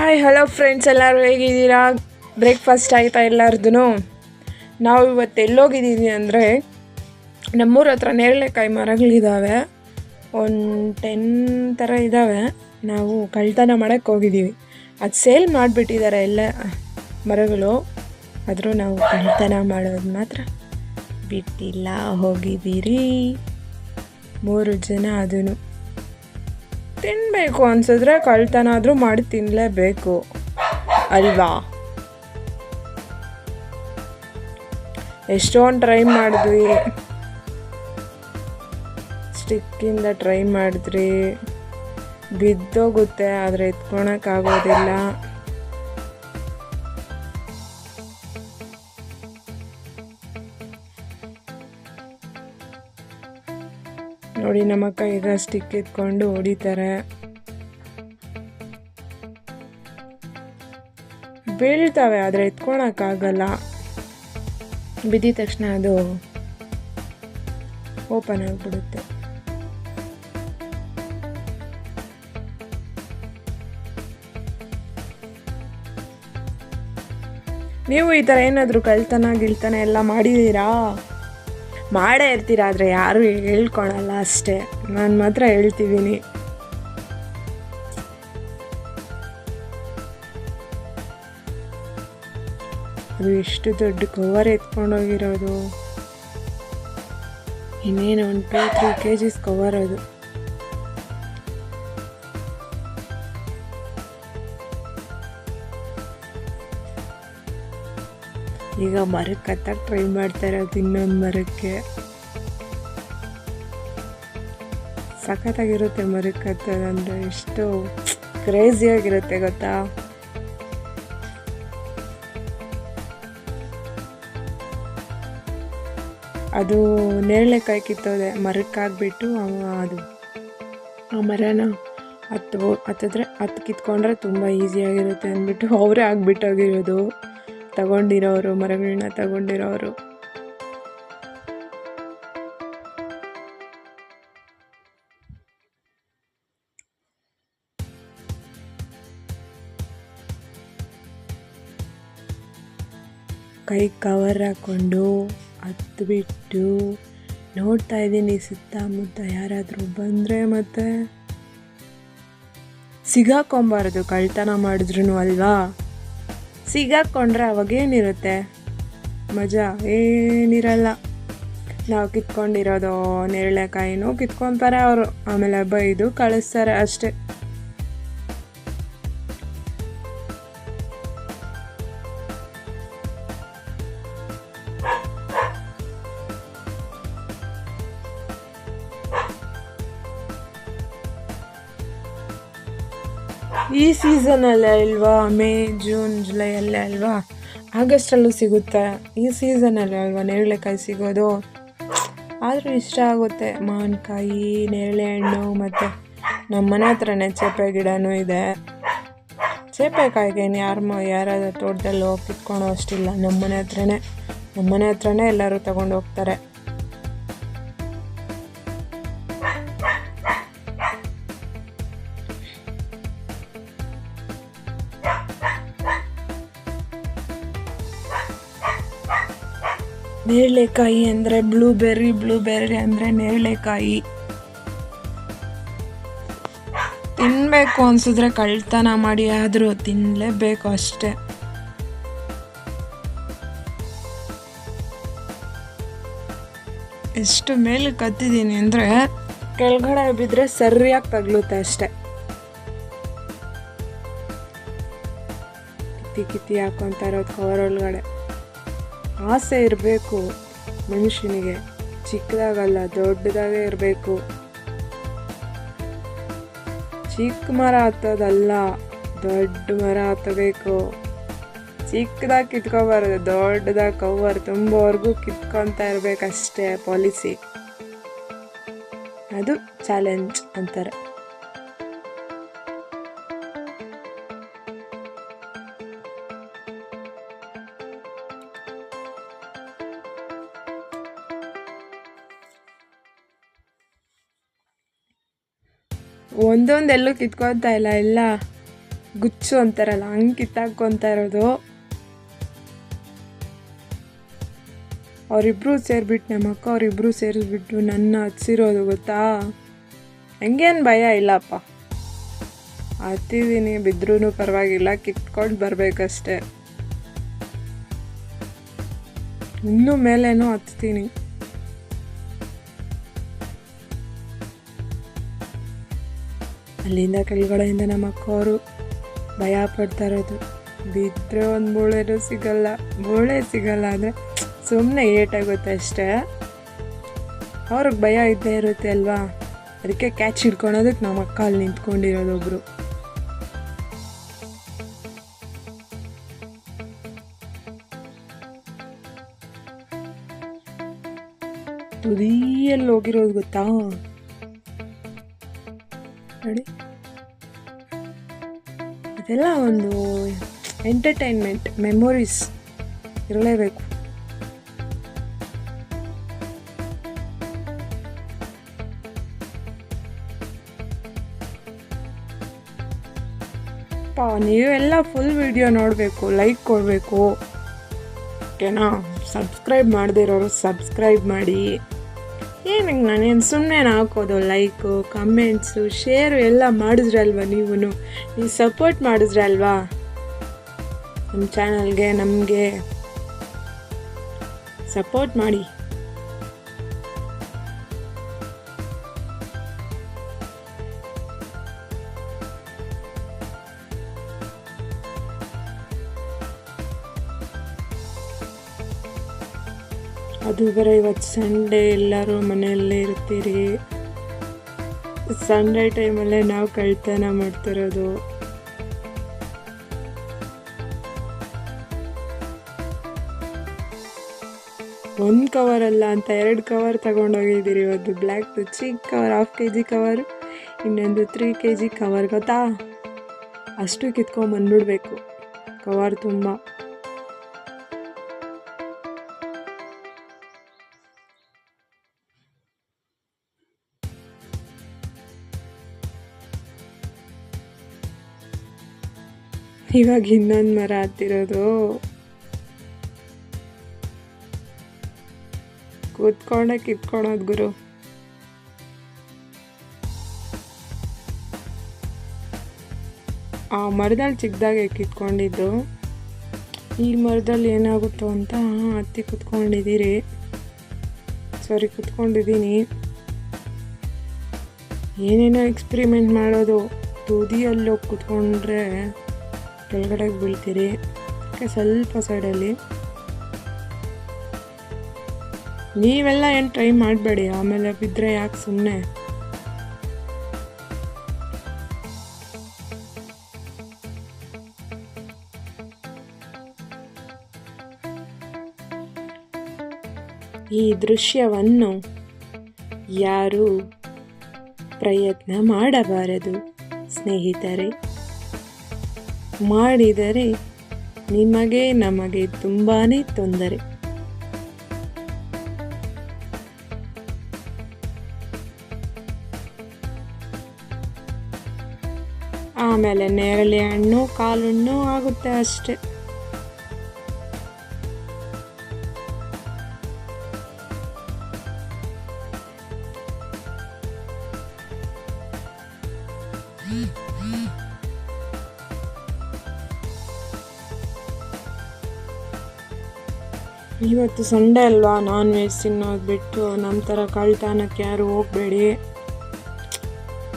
Hi hello friends ಎಲ್ಲರೂ ಹೇಗಿದ್ದೀರಾ? Breakfast ಆಯ್ತಾ ಎಲ್ಲರದು ನಾವು ಇವತ್ತು ಎಲ್ಲೋಗಿದ್ದೀವಿ ಅಂದರೆ ನಮ್ಮೂರ ಹತ್ರ ನೇರಳೆಕಾಯಿ ಮರಗಳಿದ್ದಾವೆ ಒಂದು ಟೆನ್ ಥರ ಇದ್ದಾವೆ ನಾವು ಕಳ್ತನ ಮಾಡೋಕ್ಕೆ ಹೋಗಿದ್ದೀವಿ. ಅದು ಸೇಲ್ ಮಾಡಿಬಿಟ್ಟಿದ್ದಾರೆ ಎಲ್ಲ ಮರಗಳು. ಆದರೂ ನಾವು ಕಳ್ತನ ಮಾಡೋದು ಮಾತ್ರ ಬಿಟ್ಟಿಲ್ಲ, ಹೋಗಿದ್ದೀರಿ. ಮೂರು ಜನ ಅದೂ ತಿನ್ನಬೇಕು ಅನ್ಸಿದ್ರೆ ಕಳ್ತನ ಆದರೂ ಮಾಡಿ ತಿನ್ನಲೇಬೇಕು ಅಲ್ವಾ? ಎಷ್ಟೊಂದು ಟ್ರೈ ಮಾಡಿದ್ವಿ. ಸ್ಟಿಕ್ಕಿಂದ ಟ್ರೈ ಮಾಡಿದ್ರಿ. ಬಿದ್ದೋಗುತ್ತೆ, ಆದರೆ ಎತ್ಕೊಳಕ್ಕಾಗೋದಿಲ್ಲ ನೋಡಿ ನಮ್ಮಕ್ಕ ಈಗ ಸ್ಟಿಕ್ ಎತ್ಕೊಂಡು ಹೊಡಿತಾರೆ. ಬೀಳ್ತವೆ, ಆದರೆ ಎತ್ಕೊಳಕ್ಕಾಗಲ್ಲ. ಬಿದ್ದಿದ ತಕ್ಷಣ ಅದು ಓಪನ್ ಆಗಿಬಿಡುತ್ತೆ. ನೀವು ಈ ಥರ ಏನಾದರೂ ಕಳ್ತನ ಗಿಳ್ತನ ಎಲ್ಲ ಮಾಡಿದ್ದೀರಾ? ಮಾಡೇ ಇರ್ತೀರ, ಆದರೆ ಯಾರೂ ಹೇಳ್ಕೊಳಲ್ಲ ಅಷ್ಟೇ. ನಾನು ಮಾತ್ರ ಹೇಳ್ತಿದ್ದೀನಿ. ಅದು ಎಷ್ಟು ದೊಡ್ಡ ಕವರ್ ಎತ್ಕೊಂಡೋಗಿರೋದು ಇನ್ನೇನು ಒಂದು two three K Gs cover ಅದು. ಈಗ ಮರಕ್ಕೆ ಹತ್ತಕ್ಕೆ ಟ್ರೈ ಮಾಡ್ತಾರೆ ಅದು ಇನ್ನೊಂದು ಮರಕ್ಕೆ. ಸಖತ್ತಾಗಿರುತ್ತೆ ಮರಕ್ಕೆ ಹತ್ತೋದಂದ್ರೆ ಎಷ್ಟು ಕ್ರೇಜಿಯಾಗಿರುತ್ತೆ ಗೊತ್ತಾ? ಅದು ನೇರಳೆಕಾಯಿ ಕಿತ್ತೋದೆ ಮರಕ್ಕಾಗ್ಬಿಟ್ಟು ಅದು, ಆ ಮರನ ಹತ್ತು ಹತ್ತಿದ್ರೆ ಹತ್ತು ಕಿತ್ಕೊಂಡ್ರೆ ತುಂಬ ಈಸಿಯಾಗಿರುತ್ತೆ ಅಂದ್ಬಿಟ್ಟು ಅವರೇ ಆಗಿಬಿಟ್ಟೋಗಿರೋದು ತಗೊಂಡಿರೋರು, ಮರಗಳನ್ನ ತಗೊಂಡಿರೋರು. ಕೈ ಕವರ್ ಹಾಕ್ಕೊಂಡು ಹತ್ತು ಬಿಟ್ಟು ನೋಡ್ತಾ ಇದ್ದೀನಿ, ಸುತ್ತಮುತ್ತ ಯಾರಾದರೂ ಬಂದರೆ ಮತ್ತೆ. ಸಿಗಾಕೊಂಬಾರ್ದು, ಕಳ್ತನ ಮಾಡಿದ್ರು ಅಲ್ವಾ? ಸಿಗಾಕೊಂಡ್ರೆ ಅವಾಗೇನಿರುತ್ತೆ ಮಜಾ. ಏನಿರಲ್ಲ. ನಾವು ಕಿತ್ಕೊಂಡಿರೋದು ನೇರಳೆಕಾಯಿನೂ ಕಿತ್ಕೊತಾರೆ ಅವರು ಆಮೇಲೆ ಬೈದು ಕಳಿಸ್ತಾರೆ ಅಷ್ಟೇ. ಈ ಸೀಸನಲ್ಲೇ ಅಲ್ವಾ? ಮೇ ಜೂನ್ ಜುಲೈ ಅಲ್ಲೇ ಅಲ್ವಾ? ಆಗಸ್ಟಲ್ಲೂ ಸಿಗುತ್ತೆ. ಈ ಸೀಸನಲ್ಲೇ ಅಲ್ವಾ ನೇರಳೆಕಾಯಿ ಸಿಗೋದು? ಆದರೂ ಇಷ್ಟ ಆಗುತ್ತೆ. ಮಾವಿನಕಾಯಿ ನೇರಳೆ ಹಣ್ಣು ಮತ್ತು ನಮ್ಮ ಮನೆ ಹತ್ರನೇ ಚೇಪೆ ಗಿಡನೂ ಇದೆ. ಚೇಪೆಕಾಯಿಗೆ ಯಾರು ಮ, ಯಾರಾದ್ರೂ ತೋಟದಲ್ಲಿ ಹೋಗಿ ಕಿತ್ಕೊಂಡು ಅಷ್ಟಿಲ್ಲ. ನಮ್ಮ ಮನೆ ಹತ್ರನೇ. ನಮ್ಮ ಮನೆ ಹತ್ರನೇ ಎಲ್ಲರೂ ತಗೊಂಡು ಹೋಗ್ತಾರೆ ನೇರಳೆಕಾಯಿ ಅಂದರೆ ಬ್ಲೂಬೆರ್ರಿ ಬ್ಲೂಬೆರ್ರಿ ಅಂದರೆ ನೇರಳೆಕಾಯಿ. ತಿನ್ನಬೇಕು ಅನಿಸಿದ್ರೆ ಕಳ್ತನ ಮಾಡಿ ಆದರೂ ತಿನ್ನಲೇಬೇಕು ಅಷ್ಟೇ. ಎಷ್ಟು ಮೇಲೆ ಕತ್ತಿದ್ದೀನಿ ಅಂದರೆ ಕೆಳಗಡೆ ಬಿದ್ದರೆ ಸರಿಯಾಗಿ ತಗ್ಲುತ್ತೆ ಅಷ್ಟೆ. ಕಿತ್ತಿ ಕಿತ್ತಿ ಹಾಕೊತಾ ಇರೋದು ಕವರ್ ಒಳಗಡೆ. ಆಸೆ ಇರಬೇಕು. ಮನುಷ್ಯನಿಗೆ ಚಿಕ್ಕದಾಗಲ್ಲ, ದೊಡ್ಡದಾಗೇ ಇರಬೇಕು. ಚಿಕ್ಕ ಮರ ಹತ್ತೋದಲ್ಲ, ದೊಡ್ಡ ಮರ ಹತ್ತಬೇಕು. ಚಿಕ್ಕದಾಗಿ ಕಿತ್ಕೋಬಾರ್ದು, ದೊಡ್ಡದಾಗಿ ಕವರ್ ತುಂಬವರೆಗೂ ಕಿತ್ಕೊತಾ ಇರಬೇಕಷ್ಟೇ ಪಾಲಿಸಿ ಅದು ಚಾಲೆಂಜ್ ಅಂತಾರೆ. ಒಂದೊಂದೆಲ್ಲೂ ಕಿತ್ಕೊತಾ ಇಲ್ಲ, ಎಲ್ಲ ಗುಚ್ಚು ಅಂತಾರಲ್ಲ, ಹಂಗೆ ಕಿತ್ತಾಕೊತಾ ಇರೋದು. ಅವರಿಬ್ಬರು ಸೇರಿಬಿಟ್ಟು ನಮ್ಮ ಅಕ್ಕ ಅವರಿಬ್ಬರು ಸೇರಿಸ್ಬಿಟ್ಟು ನನ್ನ ಹಚ್ಚಿರೋದು ಗೊತ್ತಾ? ಹೆಂಗೇನು ಭಯ ಇಲ್ಲಪ್ಪ. ಹತ್ತಿದ್ದೀನಿ ಬಿದ್ರೂ ಪರವಾಗಿಲ್ಲ, ಕಿತ್ಕೊಂಡು ಬರಬೇಕಷ್ಟೆ. ಇನ್ನೂ ಮೇಲೇನೂ ಹತ್ತೀನಿ ಅಲ್ಲಿಂದ ಕೆಳಗಡೆಯಿಂದ ನಮ್ಮ ಅಕ್ಕವರು ಭಯ ಪಡ್ತಾ ಇರೋದು ಬಿದ್ದರೆ ಒಂದು ಮೂಳೆನೂ ಸಿಗಲ್ಲ. ಮೂಳೆ ಸಿಗಲ್ಲ ಅಂದರೆ ಸುಮ್ಮನೆ ಏಟಾಗುತ್ತೆ ಅಷ್ಟೇ. ಅವ್ರಿಗೆ ಭಯ ಇದ್ದೇ ಇರುತ್ತೆ ಅಲ್ವಾ? ಅದಕ್ಕೆ ಕ್ಯಾಚ್ ಹಿಡ್ಕೊಳೋದಕ್ಕೆ ನಮ್ಮ ಅಕ್ಕ ಅಲ್ಲಿ ನಿಂತ್ಕೊಂಡಿರೋದೊಬ್ರು ತುದಿಯಲ್ಲಿ ಹೋಗಿರೋದು ಗೊತ್ತಾ? ನೋಡಿ. ಇದೆಲ್ಲ ಒಂದು ಎಂಟರ್ಟೈನ್ಮೆಂಟ್ ಮೆಮೊರೀಸ್ ಇರಲೇಬೇಕು. ನೀವೆಲ್ಲ ಫುಲ್ ವಿಡಿಯೋ ನೋಡಬೇಕು ಲೈಕ್ ಕೊಡಬೇಕು. ಓಕೆನಾ? ಸಬ್ಸ್ಕ್ರೈಬ್ ಮಾಡದೇ ಇರೋರು ಸಬ್ಸ್ಕ್ರೈಬ್ ಮಾಡಿ. ಏನಕ್ಕೆ ನಾನೇನು ಸುಮ್ಮನೆ ಹಾಕೋದು ಲೈಕು ಕಮೆಂಟ್ಸು ಶೇರು ಎಲ್ಲ ಮಾಡಿದ್ರಲ್ವ ನೀವು ನೀವು ಸಪೋರ್ಟ್ ಮಾಡಿದ್ರಲ್ವಾ? ನಮ್ಮ ಚಾನಲ್ಗೆ ನಮಗೆ ಸಪೋರ್ಟ್ ಮಾಡಿ. ಅದು ಬೇರೆ ಇವತ್ತು ಸಂಡೇ ಎಲ್ಲರೂ ಮನೆಯಲ್ಲೇ ಇರ್ತೀರಿ. ಸಂಡೇ ಟೈಮಲ್ಲೇ ನಾವು ಕಳ್ತನ ಮಾಡ್ತಿರೋದು. ಒಂದು ಕವರ್ ಅಲ್ಲ ಅಂತ ಎರಡು ಕವರ್ ತಗೊಂಡೋಗಿದ್ದೀರಿ ಇವತ್ತು. ಬ್ಲ್ಯಾಕ್ ಚಿಕ್ಕ cover half K G cover ಇನ್ನೊಂದು ತ್ರೀ ಕೆ ಜಿ ಕವರ್ ಗೊತ್ತಾ? ಅಷ್ಟು ಕಿತ್ಕೊಂಬಂದ್ಬಿಡ್ಬೇಕು ಕವರ್ ತುಂಬ. ಇವಾಗ ಇನ್ನೊಂದು ಮರ ಹತ್ತಿರೋದು. ಕೂತ್ಕೊಂಡೆ ಕಿತ್ಕೊಳೋದು ಗುರು. ಆ ಮರದಲ್ಲಿ ಚಿಕ್ಕದಾಗೆ ಕಿತ್ಕೊಂಡಿದ್ದು. ಈ ಮರದಲ್ಲಿ ಏನಾಗುತ್ತೋ ಅಂತ ಹತ್ತಿ ಕುತ್ಕೊಂಡಿದ್ದೀರಿ ಸಾರಿ ಕುತ್ಕೊಂಡಿದ್ದೀನಿ ಏನೇನೋ ಎಕ್ಸ್ಪಿರಿಮೆಂಟ್ ಮಾಡೋದು. ತುದಿಯಲ್ಲಿ ಹೋಗಿ ಕುತ್ಕೊಂಡ್ರೆ ಕೆಳಗಡೆಗೆ ಬೀಳ್ತೀರಿ. ಅದಕ್ಕೆ ಸ್ವಲ್ಪ ಸೈಡಲ್ಲಿ ನೀವೆಲ್ಲ ಏನು ಟ್ರೈ ಮಾಡಬೇಡಿ, ಆಮೇಲೆ ಬಿದ್ದರೆ ಯಾಕೆ ಸುಮ್ಮನೆ ಈ ದೃಶ್ಯವನ್ನು ಯಾರು ಪ್ರಯತ್ನ ಮಾಡಬಾರದು, ಸ್ನೇಹಿತರೆ. ಮಾಡಿದರೆ ನಿಮಗೆ ನಮಗೆ ತುಂಬಾ ತೊಂದರೆ. ಆಮೇಲೆ ನೇರಳೆ ಹಣ್ಣು ಕಾಲುಣ್ಣು ಆಗುತ್ತೆ ಅಷ್ಟೆ. ಇವತ್ತು ಸಂಡೇ ಅಲ್ವಾ? ನಾನ್ ವೆಜ್ ತಿನ್ನೋದು ಬಿಟ್ಟು ನಮ್ಮ ಥರ ಕಳ್ತಾನಕ್ಕೆ ಯಾರು ಹೋಗಬೇಡಿ.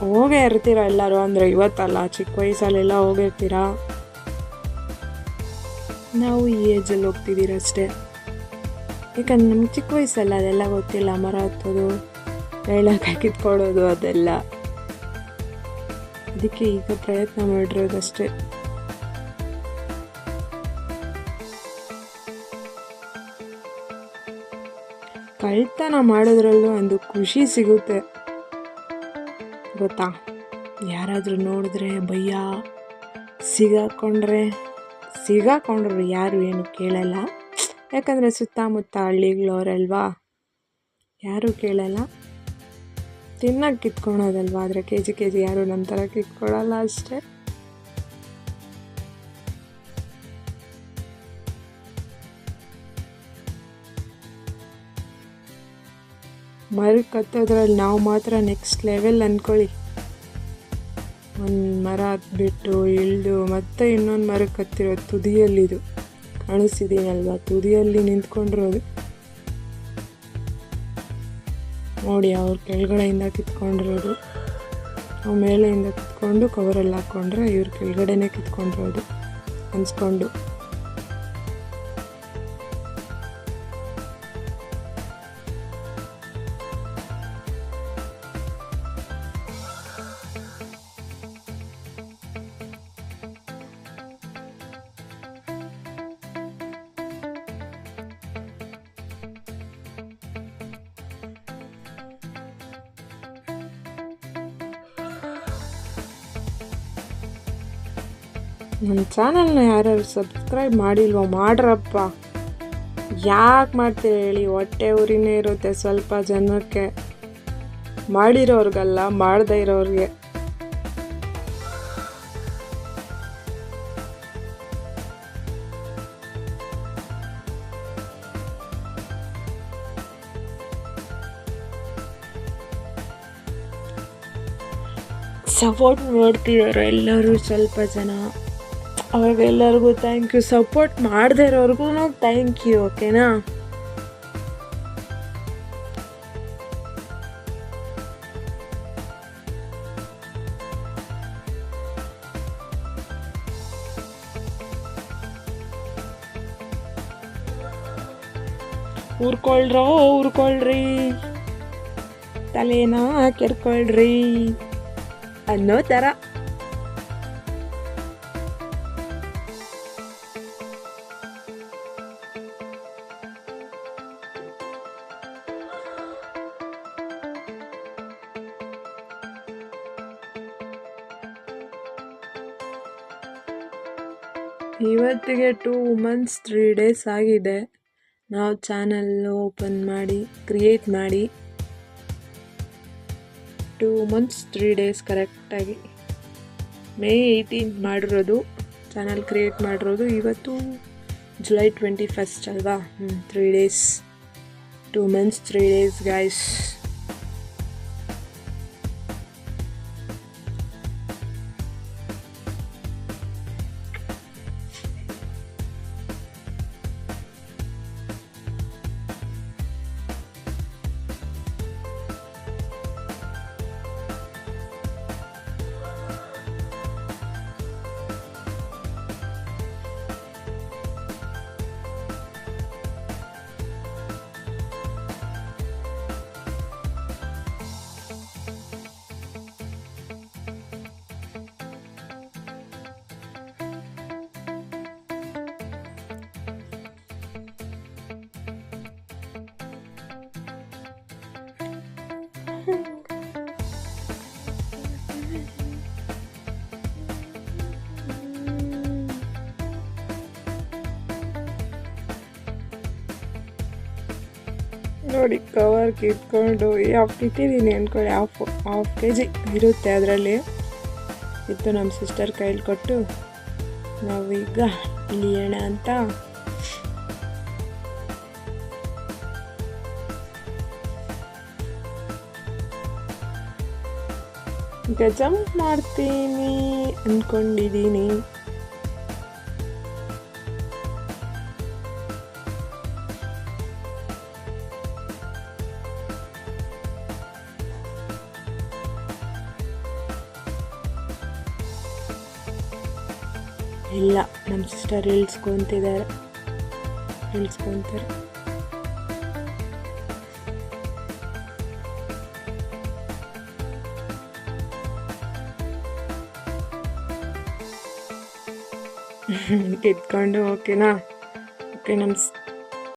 ಹೋಗೇ ಇರ್ತೀರ ಎಲ್ಲರೂ? ಅಂದರೆ ಇವತ್ತಲ್ಲ, ಚಿಕ್ಕ ವಯಸ್ಸಲ್ಲೆಲ್ಲ ಹೋಗಿರ್ತೀರ? ನಾವು ಈ ಏಜಲ್ಲಿ ಹೋಗ್ತಿದ್ದೀರ ಅಷ್ಟೇ ಯಾಕಂದ್ರೆ ನಮ್ಗೆ ಚಿಕ್ಕ ವಯಸ್ಸಲ್ಲ, ಅದೆಲ್ಲ ಗೊತ್ತಿಲ್ಲ. ಮರ ಹತ್ತೋದು ಎಳ್ಳಕಾಯಿ ಕಿತ್ಕೊಳ್ಳೋದು ಅದೆಲ್ಲ. ಅದಕ್ಕೆ ಈಗ ಪ್ರಯತ್ನ ಮಾಡಿರೋದಷ್ಟೇ. ಕಳ್ತನ ಮಾಡೋದ್ರಲ್ಲೂ ಒಂದು ಖುಷಿ ಸಿಗುತ್ತೆ. ಗೊತ್ತಾ? ಯಾರಾದರೂ ನೋಡಿದ್ರೆ ಭಯ, ಸಿಗಾಕೊಂಡ್ರೆ, ಸಿಗಾಕೊಂಡ್ರು ಯಾರು ಏನು ಕೇಳಲ್ಲ. ಯಾಕಂದರೆ ಸುತ್ತಮುತ್ತ ಹಳ್ಳಿಗಳವರಲ್ವಾ? ಯಾರೂ ಕೇಳಲ್ಲ. ತಿನ್ನಕ್ಕೆ ಕಿತ್ಕೊಳೋದಲ್ವಾ? ಆದರೆ ಕೆ ಜಿ ಕೆ ಜಿ ಯಾರೂ ನಮ್ಮ ಥರ ಕಿತ್ಕೊಳ್ಳಲ್ಲ ಅಷ್ಟೇ. ಮರಕ್ಕೆ ಕತ್ತೋದ್ರಲ್ಲಿ ನಾವು ಮಾತ್ರ ನೆಕ್ಸ್ಟ್ ಲೆವೆಲ್ ಅಂದ್ಕೊಳ್ಳಿ ಒಂದು ಮರ ಹತ್ಬಿಟ್ಟು ಇಳಿದು ಮತ್ತೆ ಇನ್ನೊಂದು ಮರಕ್ಕೆ ಹತ್ತಿರೋದು ತುದಿಯಲ್ಲಿದು. ಕಾಣಿಸಿದೀನಲ್ವಾ ತುದಿಯಲ್ಲಿ ನಿಂತ್ಕೊಂಡಿರೋದು. ನೋಡಿ, ಅವ್ರ ಕೆಳಗಡೆಯಿಂದ ಕಿತ್ಕೊಂಡಿರೋದು. ಅವ್ರ ಮೇಲೆಯಿಂದ ಕಿತ್ಕೊಂಡು ಕವರಲ್ಲಿ ಹಾಕ್ಕೊಂಡ್ರೆ ಇವ್ರ ಕೆಳಗಡೆನೇ ಕಿತ್ಕೊಂಡಿರೋದು. ಅನ್ಸ್ಕೊಂಡು. ನನ್ನ ಚಾನಲ್ನ ಯಾರ್ಯಾರು ಸಬ್ಸ್ಕ್ರೈಬ್ ಮಾಡಿಲ್ವೋ ಮಾಡ್ರಪ್ಪ. ಯಾಕೆ ಮಾಡ್ತೀರಿ ಹೇಳಿ? ಹೊಟ್ಟೆ ಊರಿನೇ ಇರುತ್ತೆ ಸ್ವಲ್ಪ ಜನಕ್ಕೆ. ಮಾಡಿರೋರ್ಗಲ್ಲ, ಮಾಡದೇ ಇರೋರಿಗೆ. ಸಪೋರ್ಟ್ ಮಾಡ್ತಿದ್ದಾರೆ ಎಲ್ಲರೂ ಸ್ವಲ್ಪ ಜನ. ಅವ್ರಿಗೆಲ್ಲರಿಗೂ ಥ್ಯಾಂಕ್ ಯು ಸಪೋರ್ಟ್ ಮಾಡದೇ ಇರೋರ್ಗೂ ಥ್ಯಾಂಕ್ ಯು ಓಕೆನಾ ಊರ್ಕೊಳ್ರೋ, ಊರ್ಕೊಳ್ರಿ. ತಲೆನ ಕೆರ್ಕೊಳ್ರಿ ಅನ್ನೋ ಥರ ಇವತ್ತಿಗೆ ಟೂ ಮಂತ್ಸ್ ತ್ರೀ ಡೇಸ್ ಆಗಿದೆ. ನಾವು ಚಾನಲ್ ಓಪನ್ ಮಾಡಿ ಕ್ರಿಯೇಟ್ ಮಾಡಿ. ಟೂ ಮಂತ್ಸ್ ತ್ರೀ ಡೇಸ್ ಕರೆಕ್ಟಾಗಿ ಮೇ ಏಯ್ಟೀನ್ ಮಾಡಿರೋದು ಚಾನಲ್ ಕ್ರಿಯೇಟ್ ಮಾಡಿರೋದು ಇವತ್ತು ಜುಲೈ ಟ್ವೆಂಟಿ ಫಸ್ಟ್ ಅಲ್ವಾ? ಹ್ಞೂ three days two months three days guys ನೋಡಿ ಕವರ್ ಕಿತ್ಕೊಂಡು ಹಾಫ್ ಇಟ್ಟಿದ್ದೀನಿ ಅಂದ್ಕೊಳ್ಳಿ ಹಾಫ್ ಹಾಫ್ ಕೆ ಜಿ ಇರುತ್ತೆ ಅದರಲ್ಲಿ. ಇತ್ತು ನಮ್ಮ ಸಿಸ್ಟರ್ ಕೈಲಿ ಕೊಟ್ಟು ನಾವೀಗ ಇಳಿಯೋಣ ಅಂತ ಈಗ ಜಂಪ್ ಮಾಡ್ತೀನಿ ಅಂದ್ಕೊಂಡಿದ್ದೀನಿ ಇಲ್ಲ ನಮ್ಮ ಸಿಸ್ಟರ್ ಇಳಿಸ್ಕೊಂತಿದ್ದಾರೆ ಇಳಿಸ್ಕೊಂತಾರೆ ಕಿತ್ಕೊಂಡು ಓಕೆನಾ ಓಕೆ ನಮ್ಮ